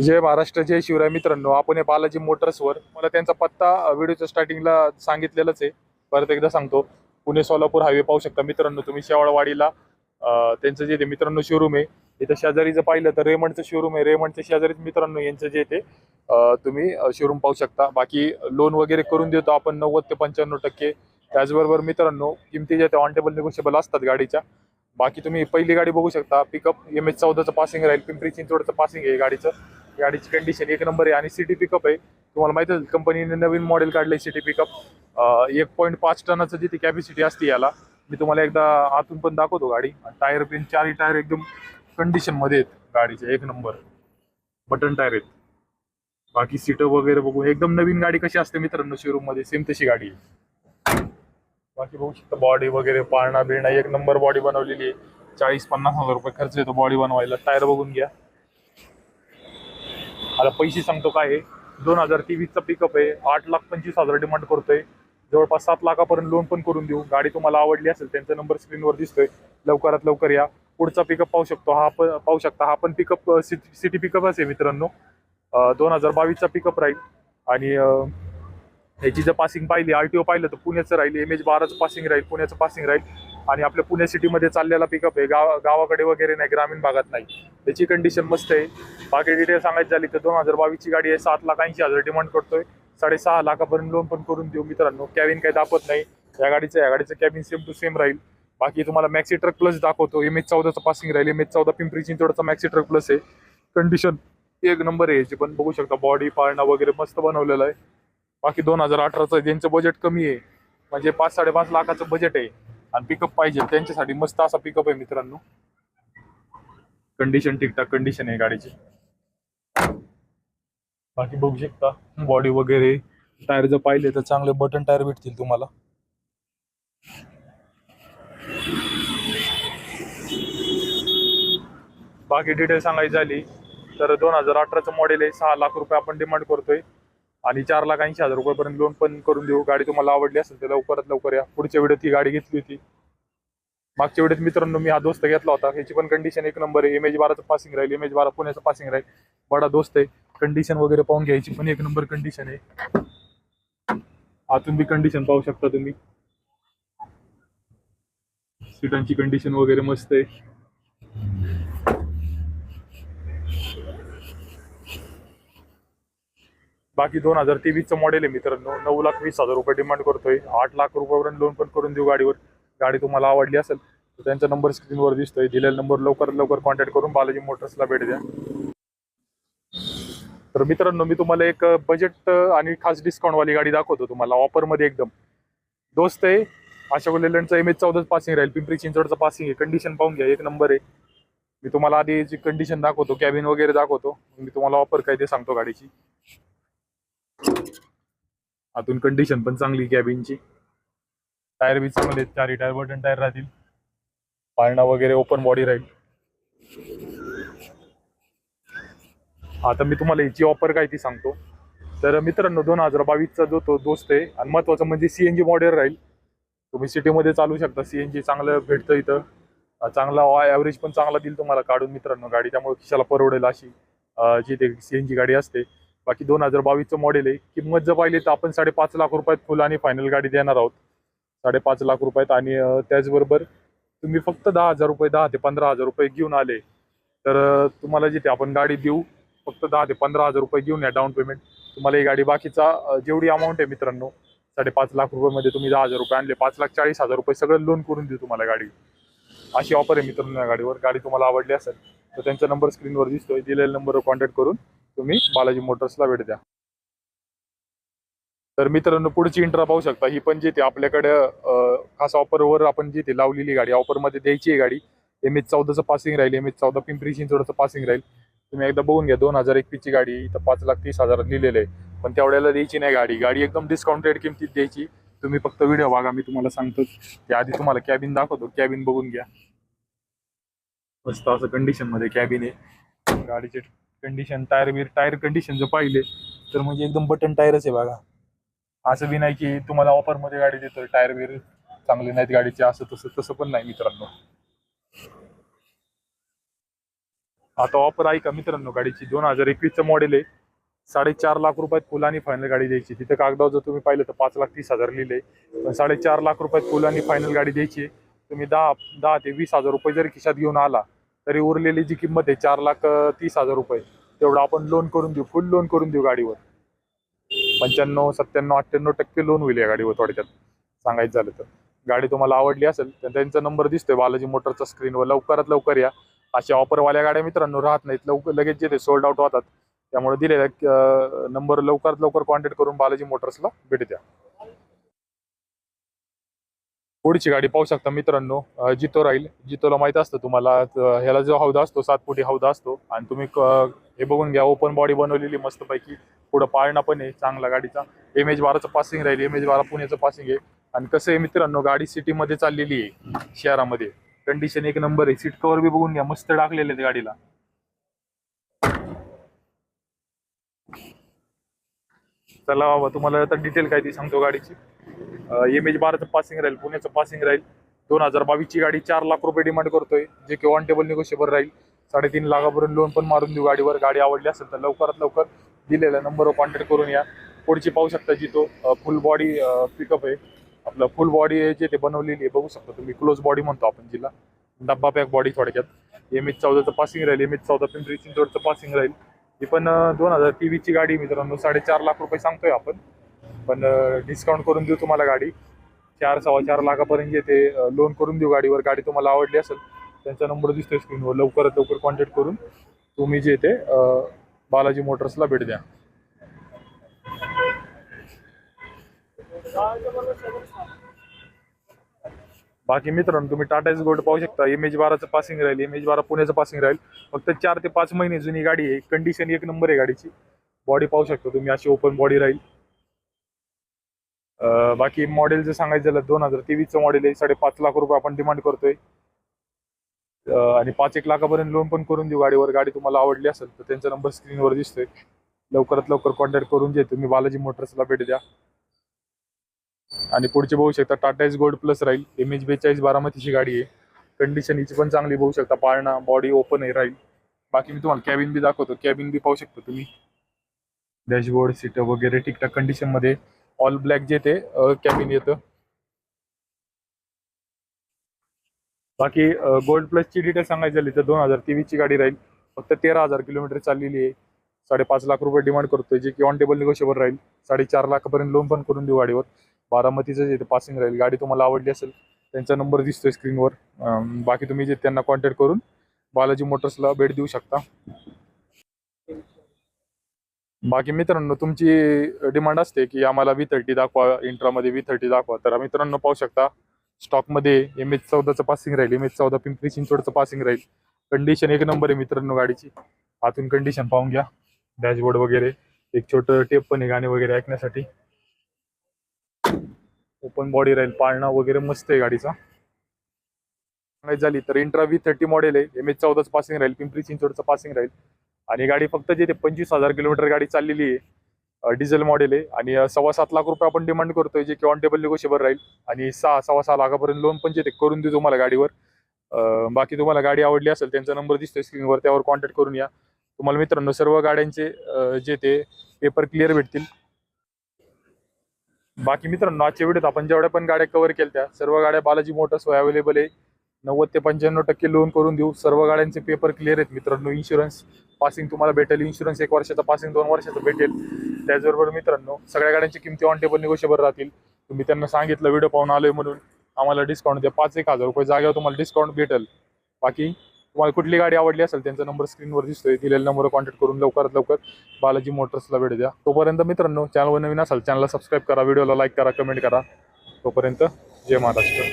जय महाराष्ट्र जय शिवराय मित्रांनो आपण हे बालाजी मोटर्सवर मला त्यांचा पत्ता व्हिडिओच्या स्टार्टिंगला सांगितलेलाच आहे. परत एकदा सांगतो पुणे सोलापूर हायवे पाहू शकता मित्रांनो तुम्ही शेवाळवाडीला त्यांचं जे ते मित्रांनो शोरूम आहे इथं शेजारी जर पाहिलं तर रेमंडचं शोरूम आहे. रेमंडच्या शेजारीच मित्रांनो यांचं जे ते तुम्ही शोरूम पाहू शकता. बाकी लोन वगैरे करून देतो आपण नव्वद ते पंच्याण्णव टक्के. त्याचबरोबर मित्रांनो किमती ज्या त्या ऑनटेबल निगोशिएबल असतात गाडीच्या. बाकी तुम्ही पहिली गाडी बघू शकता पिकअप एम एच चौदाचं पासिंग राहील पिंपरी चिंचवडचं पासिंग आहे गाडीचं. गाडीची कंडिशन एक नंबर आहे. आणि सिटी पिकअप आहे. तुम्हाला माहिती आहे कंपनीने नवीन मॉडेल काढलंय सिटी पिकअप एक पॉईंट पाच टनाचं जिथे कॅपॅसिटी असते याला मी तुम्हाला एकदा आतून पण दाखवतो गाडी. टायर पिन चारही टायर एकदम कंडिशनमध्ये आहेत गाडीचे. एक नंबर बटन टायर आहेत. बाकी सीट वगैरे बघू एकदम नवीन गाडी कशी असते मित्रांनो शोरूममध्ये सेम तशी गाडी आहे. बाकी बघू शकता बॉडी वगैरे पाळणा बिळणा एक नंबर बॉडी बनवलेली आहे. चाळीस पन्नास हजार रुपये खर्च येतो बॉडी बनवायला. टायर बघून घ्या. आता पैसे सांगतो काय दोन हजार तेवीसचा पिकअप आहे. आठ लाख पंचवीस हजार डिमांड करतोय. जवळपास सात लाखापर्यंत लोन पण करून देऊ. गाडी तुम्हाला आवडली असेल त्यांचा नंबर स्क्रीनवर दिसतोय. लवकरात लवकर या. पुढचा पिकअप पाहू शकतो. हा पण पाहू शकता. हा पण पिकअप सिटी सिटी पिकअपच आहे मित्रांनो. दोन हजार बावीसचा पिकअप राहील. आणि ह्याची जर पासिंग पाहिली आर टी ओ पाहिलं तर पुण्याचं राहील. एम एच बाराचं पासिंग राहील. पुण्याचं पासिंग राहील. आणि आपल्या पुणे सिटीमध्ये चाललेला पिकअप आहे. गाव गावाकडे वगैरे नाही ग्रामीण भागात नाही. त्याची कंडिशन मस्त आहे. बाकी डिटेल सांगायची झाली तर दोन हजार बावीसची गाडी आहे. सात लाख ऐंशी हजार डिमांड करतोय. साडेसहा लाखापर्यंत लोन पण करून देऊ मित्रांनो. कॅबिन काही दाखवत नाही. या गाडीचं या गाडीचं कॅबिन सेम टू सेम राहील. बाकी तुम्हाला मॅक्सी ट्रक प्लस दाखवतो. एम एच चौदाचं पासिंग राहील. एम एच चौदा पिंपरी चिंचवडचा मॅक्सी ट्रक प्लस आहे. कंडिशन एक नंबर आहे याची पण. बघू शकता बॉडी पाळणा वगैरे मस्त बनवलेलं आहे. बाकी दोन हजार अठराचं ज्यांचं बजेट कमी आहे. म्हणजे पाच साडेपाच लाखाचं बजेट आहे. आणि पिकअप पाहिजे त्यांच्यासाठी मस्त असा पिकअप आहे मित्रांनो. कंडिशन ठीकठाक कंडिशन आहे गाडीची. बाकी बघू शकता बॉडी वगैरे टायर जर पाहिले तर चांगले बटन टायर भेटतील तुम्हाला. बाकी डिटेल सांगायची झाली तर दोन हजार अठराचं मॉडेल आहे सहा लाख रुपये आपण डिमांड करतोय. आणि चार लाख ऐंशी हजार रुपयापर्यंत लोन पण करून देऊ. गाडी तुम्हाला आवडली असेल तर लवकरात लवकर या. पुढच्या वेळेत ही गाडी घेतली होती. मागच्या वेळेत मित्रांनो मी हा दोस्त घेतला होता. ह्याची पण कंडिशन एक नंबर आहे. एम एच बाराचं पासिंग राहील. एम एच बारा पुण्याचं पासिंग राहील. बडा दोस्त आहे. कंडिशन वगैरे पाहून घ्यायची पण एक नंबर कंडिशन आहे. आतून बी कंडिशन पाहू शकता तुम्ही. सीटांची कंडिशन वगैरे मस्त आहे. बाकी दोन हजार तेवीसचं मॉडेल आहे मित्रांनो. नऊ लाख वीस हजार रुपये डिमांड करतोय. आठ लाख रुपयापर्यंत लोन पण करून देऊ गाडीवर. गाडी तुम्हाला आवडली असेल तर त्यांचा नंबर स्क्रीनवर दिसतोय. दिलेला नंबर लवकरात लवकर कॉन्टॅक्ट करून बालाजी मोटर्सला भेट द्या. तर मित्रांनो मी तुम्हाला एक बजेट आणि खास डिस्काउंट वाली गाडी दाखवतो तुम्हाला ऑफरमध्ये एकदम. दोस्त आहे अशोक लेलंडचं एम एच चौदाच पासिंग राहील. पिंपरी चिंचवडचं पासिंग आहे. कंडिशन पाहून घ्या. एक नंबर आहे. मी तुम्हाला आधी याची कंडिशन दाखवतो कॅबिन वगैरे दाखवतो. मी तुम्हाला ऑफर काय ते सांगतो गाडीची. आतून कंडिशन पण चांगली कॅबिनची टायर बी चांगले चारही टायर बटन टायर राहतील. पाळणा वगैरे ओपन बॉडी राहील. आता मी तुम्हाला याची ऑफर काय ती सांगतो. तर मित्रांनो दोन हजार बावीसचा जो तो दोस्त आहे आणि महत्वाचं म्हणजे सीएनजी मॉडेल राहील. तुम्ही सिटीमध्ये चालू शकता सीएनजी चांगलं भेटतं इथं. चांगला ॲव्हरेज पण चांगला देईल तुम्हाला काढून मित्रांनो गाडी त्यामुळे खिशाला परवडेल अशी जी ते सीएनजी गाडी असते. बाकी दोन हजार बावीसचं मॉडेल आहे. किंमत जर पाहिली तर आपण साडेपाच लाख रुपयात फुल आणि फायनल गाडी देणार आहोत. साडेपाच लाख रुपयात आणि त्याचबरोबर तुम्ही फक्त दहा हजार रुपये दहा ते पंधरा हजार रुपये घेऊन आले तर तुम्हाला जिथे आपण गाडी देऊ फक्त दहा ते पंधरा हजार रुपये घेऊन या डाऊन पेमेंट तुम्हाला ही गाडी बाकीचा जेवढी अमाऊंट आहे मित्रांनो साडेपाच लाख रुपयामध्ये तुम्ही दहा हजार रुपये आणले पाच लाख चाळीस हजार रुपये सगळं लोन करून देऊ तुम्हाला गाडी. अशी ऑफर आहे मित्रांनो या गाडीवर. गाडी तुम्हाला आवडली असेल तर त्यांचा नंबर स्क्रीनवर दिसतोय. दिलेल्या नंबरवर कॉन्टॅक्ट करून तुम्ही बालाजी मोटर्सला भेट द्या. तर मित्रांनो पुढची इंट्रा पाहू शकता. ही पण जी ते आपल्याकडे खास ऑफरवर आपण जी ते लावलेली गाडी ऑफरमध्ये द्यायची आहे गाडी. एम एच चौदाचं पासिंग राहील एम एच चौदा पिंपरी चिंचवडचं पासिंग राहील. तुम्ही एकदा बघून घ्या दोन हजार एकवीसची गाडी इथं पाच लाख तीस हजार लिहिलेलं आहे. पण त्यावेळेला द्यायची नाही गाडी. गाडी एकदम डिस्काउंटेड किमतीत द्यायची. तुम्ही फक्त व्हिडिओ बघा मी तुम्हाला सांगतो. त्याआधी तुम्हाला कॅबिन दाखवतो. कॅबिन बघून घ्या. मस्त असं कंडिशनमध्ये कॅबिन आहे. गाडीचे कंडिशन टायर बीर टायर कंडिशन जर पाहिले तर म्हणजे एकदम बटन टायरच आहे बघा. असं बी नाही की तुम्हाला ऑफरमध्ये गाडी देतोय टायर बीर चांगले नाहीत गाडीचे असं तसं तसं पण नाही मित्रांनो. आता ऑफर आहे का मित्रांनो गाडीची? दोन हजार एकवीसचं मॉडेल आहे. साडेचार लाख रुपयात फुल आणि फायनल गाडी द्यायची. तिथं कागदावर जर तुम्ही पाहिलं तर पाच लाख तीस हजार लिहिले. पण साडेचार लाख रुपयात फुल आणि फायनल गाडी द्यायची तुम्ही दहा दहा ते वीस हजार रुपये जरी खिशात घेऊन आला तरी उरलेली जी किंमत आहे चार लाख तीस हजार रुपये. तेवढं आपण लोन करून देऊ फुल लोन करून देऊ गाडीवर. पंच्याण्णव सत्त्याण्णव अठ्ठ्याण्णव टक्के लोन होईल या गाडीवर थोडक्यात. सांगायचं झालं तर. गाडी तुम्हाला आवडली असेल तर त्यांचा नंबर दिसतोय बालाजी मोटरचा स्क्रीनवर लवकरात लवकर या. अशा ऑफरवाल्या गाड्या मित्रांनो राहत नाहीत. लवकर लगेच जे ते सोल्ड आउट होतात त्यामुळे दिलेल्या नंबर लवकरात लवकर कॉन्टॅक्ट करून बालाजी मोटर्सला भेट द्या. पुढची गाडी पाहू शकता मित्रांनो. जितो राहील जितोला माहीत असतं तुम्हाला ह्याला जो हौदा असतो सात फुटी हौदा असतो. आणि तुम्ही हे बघून घ्या ओपन बॉडी बनवलेली मस्तपैकी. पुढं पाळणा पण आहे चांगला गाडीचा. एम एच बाराचं पासिंग राहील एम एच बारा पुण्याचं पासिंग आहे. आणि कसं आहे मित्रांनो गाडी सिटीमध्ये चाललेली आहे शहरामध्ये. कंडिशन एक नंबर आहे. सीट कवर बी बघून घ्या मस्त टाकलेले आहेत गाडीला. चला बाबा तुम्हाला आता डिटेल काय ती सांगतो गाडीची. एम एच बाराचं पासिंग राहील पुण्याचं पासिंग राहील. दोन हजार बावीसची गाडी चार लाख रुपये डिमांड करतोय. जे की ऑन टेबल निगोशिएबल राहील. साडेतीन लाखापर्यंत लोन पण मारून देऊ गाडीवर. गाडी आवडली असेल तर लवकरात लवकर दिलेल्या नंबरवर कॉन्टॅक्ट करून या. पुढची पाहू शकता जी तो फुल बॉडी पिकअप आहे. आपलं फुल बॉडी जे ते बनवलेली आहे. बघू शकता तुम्ही क्लोज बॉडी म्हणतो आपण जिला. डब्बा पॅक बॉडी थोडक्यात. एम एच चौदाचं पासिंग राहील. एम एच चौदा पिंपरी चिंचवडचं पासिंग राहील. ही पण दोन हजार तेवीसची गाडी मित्रांनो. साडेचार लाख रुपये सांगतोय आपण. पण डिस्काउंट करून देऊ तुम्हाला गाडी. चार सव्वा चार लाखापर्यंत येते. लोन करून देऊ गाडीवर. गाडी तुम्हाला आवडली असेल त्यांचा नंबर दिसतोय स्क्रीनवर लवकरात लवकर कॉन्टॅक्ट करून तुम्ही जे ते बालाजी मोटर्सला भेट द्या. बाकी मित्रांनो तुम्ही टाटा एस गोल्ड पाहू शकता. एम एच बाराचं पासिंग राहील. एम बारा पुण्याचं पासिंग राहील. फक्त चार ते पाच महिने जुनी गाडी आहे. कंडिशन एक नंबर आहे गाडीची. बॉडी पाहू शकता तुम्ही. अशी ओपन बॉडी राहील. बाकी मॉडेल जर सांगायचं झालं दोन हजार तेवीसचं मॉडेल आहे. साडेपाच लाख रुपये आपण डिमांड करतोय. आणि पाच एक लाखापर्यंत लोन पण करून देऊ गाडीवर. गाडी तुम्हाला आवडली असेल तर त्यांचा नंबर स्क्रीनवर दिसतोय. लवकरात लवकर कॉन्टॅक्ट करून जे तुम्ही. बालाजी मोटर्सला भेट द्या. आणि पुढचे बघू शकता टाटा एस गोल्ड प्लस राहील. एम एच बेचाळीस बारामतीची गाडी आहे. कंडिशन हिची पण चांगली बघू शकता. पाळणा बॉडी ओपन आहे राहील. बाकी मी तुम्हाला कॅबिन बी दाखवतो. कॅबिन बी पाहू शकतो तुम्ही. डॅशबोर्ड सीट वगैरे ठीकठाक कंडिशनमध्ये. ऑल ब्लॅक जे ते कॅबिन येतं. बाकी गोल्ड प्लसची डिटेल सांगायची झाली तर दोन हजार तेवीसची गाडी राहील. फक्त तेरा हजार किलोमीटर चाललेली आहे. साडेपाच लाख रुपये डिमांड करतोय जे की ऑन टेबल निगोशिएबल राहील. साडेचार लाखापर्यंत लोन पण करून देऊ गाडीवर. बारामतीचं जे पासिंग राहील. गाडी तुम्हाला आवडली असेल त्यांचा नंबर दिसतोय स्क्रीनवर बाकी तुम्ही जे त्यांना कॉन्टॅक्ट करून बालाजी मोटर्सला भेट देऊ शकता. बाकी मित्रांनो तुमची डिमांड असते की आम्हाला व्ही थर्टी दाखवा इंट्रामध्ये व्ही थर्टी दाखवा. तर मित्रांनो पाहू शकता स्टॉकमध्ये एम एच चौदाचं पासिंग राहील एम एच चौदा पिंपरी चिंचवडचं पासिंग राहील. कंडिशन एक नंबर आहे मित्रांनो गाडीची. आतून कंडिशन पाहून घ्या. डॅशबोर्ड वगैरे एक छोटं टेप पण आहे गाणे वगैरे ऐकण्यासाठी. ओपन बॉडी राहील पाळणा वगैरे मस्त आहे गाडीचा. झाली तर इंट्रा व्ही थर्टी मॉडेल आहे. एम एच चौदाचं पासिंग राहील पिंपरी चिंचवडचं पासिंग राहील. आणि गाडी फक्त जे ते पंचवीस हजार किलोमीटर गाडी चाललेली आहे डिझेल मॉडेल आहे. आणि सव्वा सात लाख रुपये आपण डिमांड करतोय जे की ऑन टेबल निगोशिएबल राहील. आणि सहा सव्वा सहा लाखापर्यंत लोन पण जे ते करून देऊ तुम्हाला गाडीवर. बाकी तुम्हाला गाडी आवडली असेल त्यांचा नंबर दिसतोय स्क्रीनवर त्यावर कॉन्टॅक्ट करून या. तुम्हाला मित्रांनो सर्व गाड्यांचे जे ते पेपर क्लिअर भेटतील. बाकी मित्रांनो आजच्या व्हिडिओत आपण जेवढ्या पण गाड्या कव्हर केल्या त्या सर्व गाड्या बालाजी मोटर्सवर अवेलेबल आहे. नव्वद ते पंच्याण्णव टक्के लोन करून देऊ. सर्व गाड्यांचे पेपर क्लिअर आहेत. मित्रांनो इन्शुरन्स पासिंग तुम्हाला भेटेल. इन्शुरन्स एक वर्षाचा पासिंग दोन वर्षाचं भेटेल. त्याचबरोबर मित्रांनो सगळ्या गाड्यांची किमती ऑन टेबल निगोशिएबल राहतील. तुम्ही त्यांना सांगितलं व्हिडिओ पाहून आलोय म्हणून आम्हाला डिस्काउंट द्या. पाच एक हजार रुपये जागेवर तुम्हाला डिस्काउंट भेटेल. बाकी तुम्हाला कुठली गाडी आवडली असेल त्यांचा नंबर स्क्रीनवर दिसतोय. दिलेल्या नंबरवर कॉन्टॅक्ट करून लवकरात लवकर बालाजी मोटर्सला भेट द्या. तोपर्यंत मित्रांनो चॅनलवर नवीन असाल चॅनलला सबस्क्राईब करा. व्हिडिओला लाईक करा कमेंट करा. तोपर्यंत जय महाराष्ट्र.